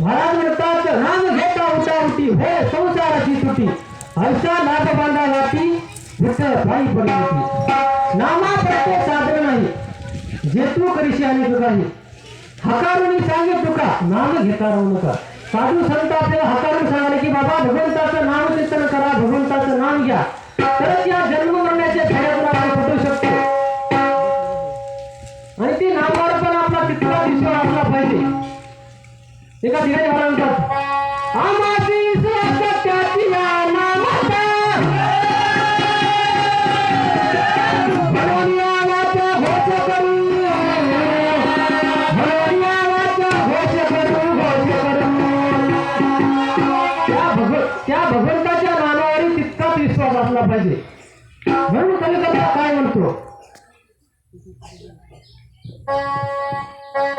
महाराज म्हणतात नाम घेता उठा उठी हो, संसाराची तुटी. हर्षा नाथ बांधा वाटी विठ्ठल पायी पडली नामा प्रत्येक साधन नाही. जे तू करीशी अनेक काही हकारून सांगे तुका नाम घेता राहू नका. साधू संत आपल्याला हकारून सांगाले की, बाबा, भगवंताचं नाम चिंतन करा, भगवंताचं नाम घ्या. तरच या जन्म मरण्याच्या भगवंताच्या नामावर तितकाच विश्वास असला पाहिजे? म्हणून कलिकता काय म्हणतो?